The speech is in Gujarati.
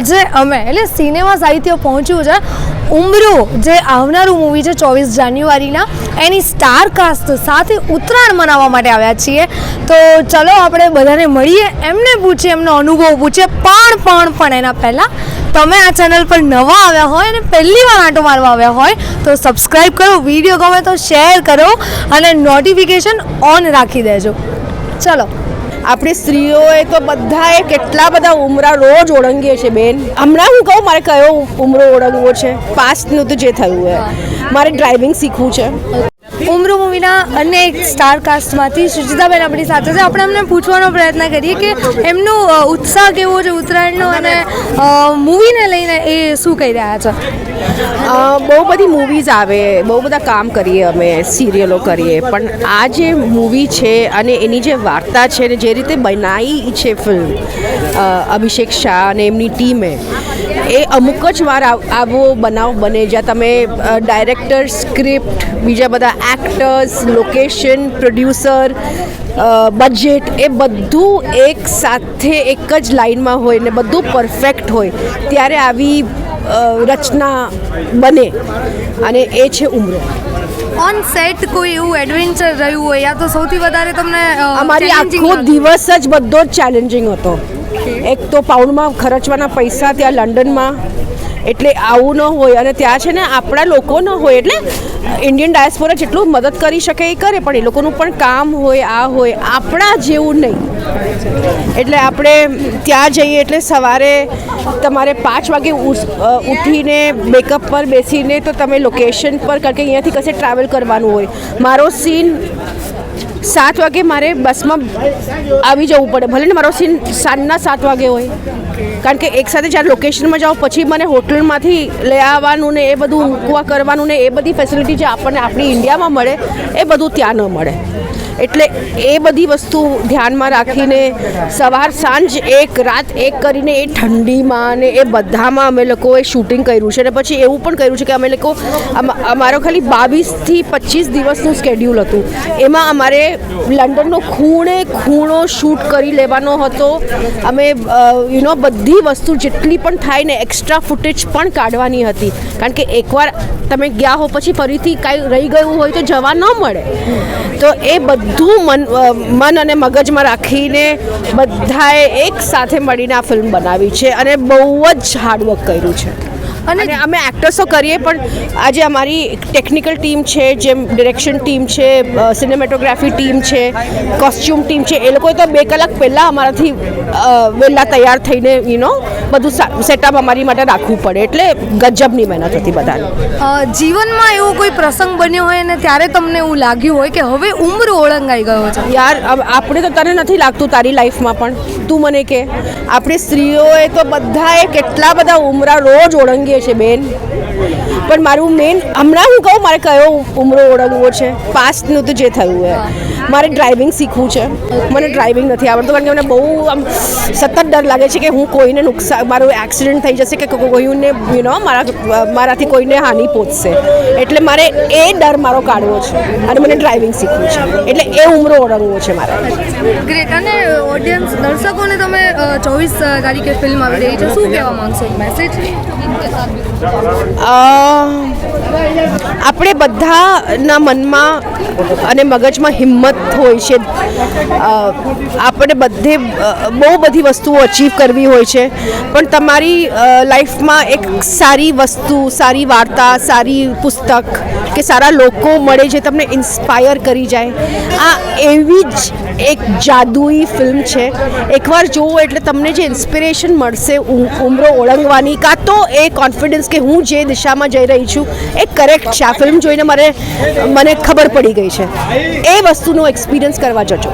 આજે અમે, એટલે સિનેમા સાહિત્ય પહોંચ્યું છે. ઉમરો જે આવનારું મૂવી છે ચોવીસ જાન્યુઆરીના, એની સ્ટાર કાસ્ટ સાથે ઉત્તરાયણ મનાવવા માટે આવ્યા છીએ. તો ચલો આપણે બધાને મળીએ, એમને પૂછીએ, એમનો અનુભવ પૂછીએ. પણ પણ પણ એના પહેલાં તમે આ ચેનલ પર નવા આવ્યા હોય અને પહેલી વાર આંટો મારવા આવ્યા હોય, તો સબસ્ક્રાઈબ કરો વીડિયો ગમે તો શેર કરો અને નોટિફિકેશન ઓન રાખી દેજો. ચલો. આપણે સ્ત્રીઓએ તો બધાએ કેટલા બધા ઉમરા રોજ ઓળંગીએ છે, બેન. હમણાં હું કહું, મારે કયો ઉમરો ઓળંગવો છે? પાસ્ટનું તો જે થયું હોય. મારે ડ્રાઇવિંગ શીખવું છે. ઉમરો મૂવીના અન્ય એક સ્ટાર કાસ્ટમાંથી સુચિતાબેન આપણી સાથે છે. આપણે એમને પૂછવાનો પ્રયત્ન કરીએ કે એમનો ઉત્સાહ કેવો છે ઉત્તરાયણનો અને મૂવીને લઈને એ શું કહી રહ્યા છે? બહુ બધી મૂવીઝ આવે, બહુ બધા કામ કરીએ અમે સિરિયલો કરીએ. પણ આ જે મૂવી છે અને એની જે વાર્તા છે ને જે રીતે બનાવી છે ફિલ્મ અભિષેક શાહ અને એમની ટીમે એ અમુક જ વાર આવ- બનાવ બને. જ્યાં તમે ડાયરેક્ટર સ્ક્રિપ્ટ બીજા બધા એક્ટર્સ લોકેશન પ્રોડ્યુસર બજેટ એ બધું એક સાથે એક જ લાઇનમાં હોય ને બધું પરફેક્ટ હોય ત્યારે આવી રચના બને. અને એ છે ઉમરો. ઓન સેટ કોઈ એવું એડવેન્ચર રહ્યું હોય યા તો સૌથી વધારે તમને અમારી આખો દિવસ જ બધો જ ચેલેન્જિંગ હતો. એક તો પાઉન્ડમાં ખર્ચવાના પૈસા ત્યાં લંડનમાં એટલે આવું ન હોય અને ત્યાં છે ને આપણા લોકો ન હોય એટલે ઇન્ડિયન ડાયસ્પોરા જેટલું મદદ કરી શકે એ કરે, પણ એ લોકોનું પણ કામ હોય, આ હોય, આપણા જેવું નહીં. એટલે આપણે ત્યાં જઈએ, એટલે સવારે તમારે પાંચ વાગે ઉઠીને બેકઅપ પર બેસીને તો તમે લોકેશન પર, કારણ કે અહીંયાથી કશે ટ્રાવેલ કરવાનું હોય. મારો સીન સાત વાગે મારે બસમાં આવી જવું પડે. ભલે ને મારો સીન સાંજના સાત વાગે હોય. કારણ કે એક સાથે જ્યારે લોકેશનમાં જાઓ, પછી મને હોટલમાંથી લઈ આવવાનું ને એ બધું મૂકવા કરવાનું ને એ બધી ફેસિલિટી જે આપણને આપણી ઇન્ડિયામાં મળે, એ બધું ત્યાં ન મળે. એટલે એ બધી વસ્તુ ધ્યાનમાં રાખીને સવાર સાંજ એક, રાત એક કરીને એ ઠંડીમાં ને એ બધામાં અમે લોકોએ શૂટિંગ કર્યું છે. અને પછી એવું પણ કર્યું છે કે અમે લોકો અમારો ખાલી બાવીસથી પચીસ દિવસનું સ્કેડ્યુલ હતું. એમાં અમારે લંડનનો ખૂણે ખૂણો શૂટ કરી લેવાનો હતો. અમે યુનો બધી વસ્તુ જેટલી પણ થાય ને એક્સ્ટ્રા ફૂટેજ પણ કાઢવાની હતી. કારણ કે એકવાર તમે ગયા હો પછી ફરીથી કાંઈ રહી ગયું હોય તો જવા ન મળે. તો એ બધું મન મન અને મગજમાં રાખીને બધાએ એક સાથે મળીને આ ફિલ્મ બનાવી છે અને બહુ જ હાર્ડવર્ક કર્યું છે. અને અને અમે એક્ટર્સો કરીએ પણ આજે અમારી ટેકનિકલ ટીમ છે જેમ ડિરેક્શન ટીમ છે સિનેમેટોગ્રાફી ટીમ છે કોસ્ચ્યુમ ટીમ છે એ લોકોએ તો બે કલાક પહેલાં અમારાથી વહેલા તૈયાર થઈને યુ નો બધું સેટઅપ અમારી માટે રાખવું પડે એટલે ગજબની મહેનત હતી બધાને. જીવનમાં એવો કોઈ પ્રસંગ બન્યો હોય અને ત્યારે તમને એવું લાગ્યું હોય કે હવે ઉંમર ઓળંગાઈ ગયો છે? યાર આપણે તો તને નથી લાગતું તારી લાઈફમાં પણ. તું મને કે આપણે સ્ત્રીઓએ તો બધાએ કેટલા બધા ઉમરા રોજ ઓળંગીએ છે બેન. પણ મારું મેન હમણાં હું કહું મારે કયો ઉમરો ઓળંગવો છે? પાસ્ટનું તો જે થયું એ મારે ડ્રાઇવિંગ શીખવું છે. મને ડ્રાઇવિંગ નથી આવડતું કારણ કે મને બહુ આમ સતત ડર લાગે છે કે હું કોઈને નુકસાન મારું એક્સિડન્ટ થઈ જશે કે કોઈને યુ નો મારા મારાથી કોઈને હાનિ પહોંચશે. એટલે મારે એ ડર મારો કાઢવો છે અને મને ડ્રાઇવિંગ શીખવું છે. એટલે એ ઉમરો ઓળંગવો છે મારે. ગ્રેટ અને ઓડિયન્સ દર્શકોને તમે ચોવીસ તારીખે ફિલ્મ આવી રહી છે. શું કહેવા માંગશો? મેસેજ આપણે બધાના મનમાં અને મગજમાં હિંમત હોય છે. આપણે બધે બહુ બધી વસ્તુઓ અચીવ કરવી હોય છે. પણ તમારી લાઈફમાં એક સારી વસ્તુ, સારી વાર્તા, સારી પુસ્તક કે સારા લોકો મળે જે તમને ઇન્સ્પાયર કરી જાય. આ એવી જ એક જાદુઈ ફિલ્મ છે. એકવાર જુઓ એટલે તમને જે ઇન્સ્પિરેશન મળશે ઉમરો ઓળંગવાની કાં તો એ કોન્ફિડન્સ કે હું જે દિશામાં જઈ રહી છું, એ કરેક્ટ છે. આ ફિલ્મ જોઈને મારે, મને ખબર પડી ગઈ છે. એ વસ્તુનો એક્સપિરિયન્સ કરવા જજો.